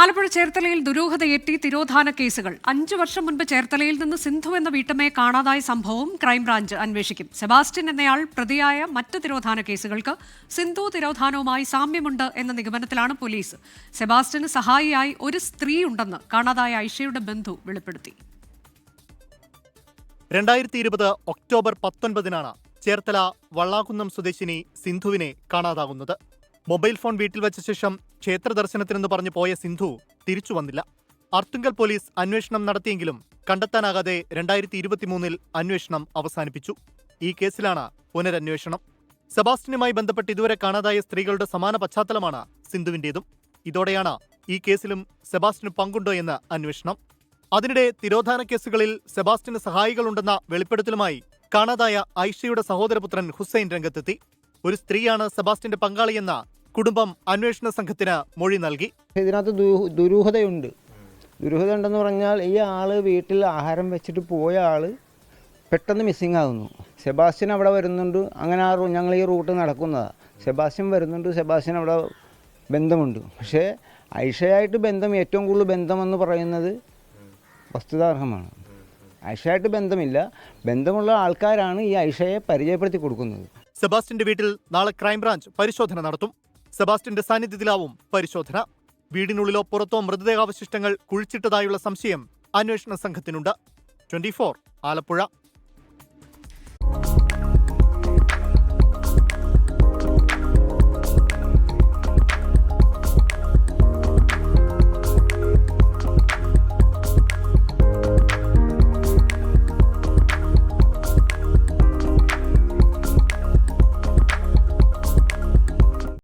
ആലപ്പുഴ ചേർത്തലയിൽ ദുരൂഹതയെത്തി തിരോധാന കേസുകൾ. അഞ്ചു വർഷം മുൻപ് ചേർത്തലയിൽ നിന്ന് സിന്ധു എന്ന വീട്ടമ്മയെ കാണാതായ സംഭവവും ക്രൈംബ്രാഞ്ച് അന്വേഷിക്കും. സെബാസ്റ്റ്യൻ എന്നയാൾ പ്രതിയായ മറ്റ് തിരോധാന കേസുകൾക്ക് സിന്ധു തിരോധാനവുമായി സാമ്യമുണ്ട് എന്ന നിഗമനത്തിലാണ് പോലീസ്. സെബാസ്റ്റ്യന് സഹായിയായി ഒരു സ്ത്രീ ഉണ്ടെന്ന് കാണാതായ ഐഷയുടെ ബന്ധു വെളിപ്പെടുത്തി. രണ്ടായിരത്തി ഇരുപത് ഒക്ടോബർ പത്തൊൻപതിനാണ് ചേർത്തല വള്ളാകുന്നം സ്വദേശിനി സിന്ധുവിനെ കാണാതാകുന്നത്. മൊബൈൽ ഫോൺ വീട്ടിൽ വെച്ച ശേഷം ക്ഷേത്ര ദർശനത്തിനെന്ന് പറഞ്ഞു പോയ സിന്ധു തിരിച്ചു വന്നില്ല. അർത്തുങ്കൽ പോലീസ് അന്വേഷണം നടത്തിയെങ്കിലും കണ്ടെത്താനാകാതെ രണ്ടായിരത്തി ഇരുപത്തിമൂന്നിൽ അന്വേഷണം അവസാനിപ്പിച്ചു. ഈ കേസിലാണ് പുനരന്വേഷണം. സെബാസ്റ്റിനുമായി ബന്ധപ്പെട്ട് ഇതുവരെ കാണാതായ സ്ത്രീകളുടെ സമാന പശ്ചാത്തലമാണ് സിന്ധുവിന്റേതും. ഇതോടെയാണ് ഈ കേസിലും സെബാസ്റ്റിന് പങ്കുണ്ടോ എന്ന് അന്വേഷണം. അതിനിടെ തിരോധാന കേസുകളിൽ സെബാസ്റ്റിന് സഹായികളുണ്ടെന്ന വെളിപ്പെടുത്തലുമായി കാണാതായ ഐഷയുടെ സഹോദരപുത്രൻ ഹുസൈൻ രംഗത്തെത്തി. ഒരു സ്ത്രീയാണ് സെബാസ്റ്റിന്റെ പങ്കാളിയെന്ന കുടുംബം അന്വേഷണ സംഘത്തിന് മൊഴി നൽകി. ഇതിനകത്ത് ദുരൂഹതയുണ്ട്. ദുരൂഹത ഉണ്ടെന്ന് പറഞ്ഞാൽ ഈ ആൾ വീട്ടിൽ ആഹാരം വെച്ചിട്ട് പോയ ആൾ പെട്ടെന്ന് മിസ്സിങ് ആകുന്നു സെബാസ്റ്റ്യൻ അവിടെ വരുന്നുണ്ട്. അങ്ങനെ ആ റൂ- ഞങ്ങൾ ഈ റൂട്ട് നടക്കുന്നതാണ് സെബാസ്റ്റ്യൻ വരുന്നുണ്ട്. സെബാസ്റ്റ്യൻ അവിടെ ബന്ധമുണ്ട്. പക്ഷേ ഐഷയായിട്ട് ബന്ധം ഏറ്റവും കൂടുതൽ ബന്ധമെന്ന് പറയുന്നത് വസ്തുതാർഹമാണ്. ഐഷയായിട്ട് ബന്ധമില്ല. ബന്ധമുള്ള ആൾക്കാരാണ് ഈ ഐഷയെ പരിചയപ്പെടുത്തി കൊടുക്കുന്നത്. സെബാസ്റ്റ്യന്റെ വീട്ടിൽ നാളെ ക്രൈംബ്രാഞ്ച് പരിശോധന നടത്തും. സെബാസ്റ്റ്യന്റെ സാന്നിധ്യത്തിലാവും പരിശോധന. വീടിനുള്ളിലോ പുറത്തോ മൃതദേഹാവശിഷ്ടങ്ങൾ കുഴിച്ചിട്ടതായുള്ള സംശയം അന്വേഷണ സംഘത്തിനുണ്ട്. ട്വന്റി ആലപ്പുഴ.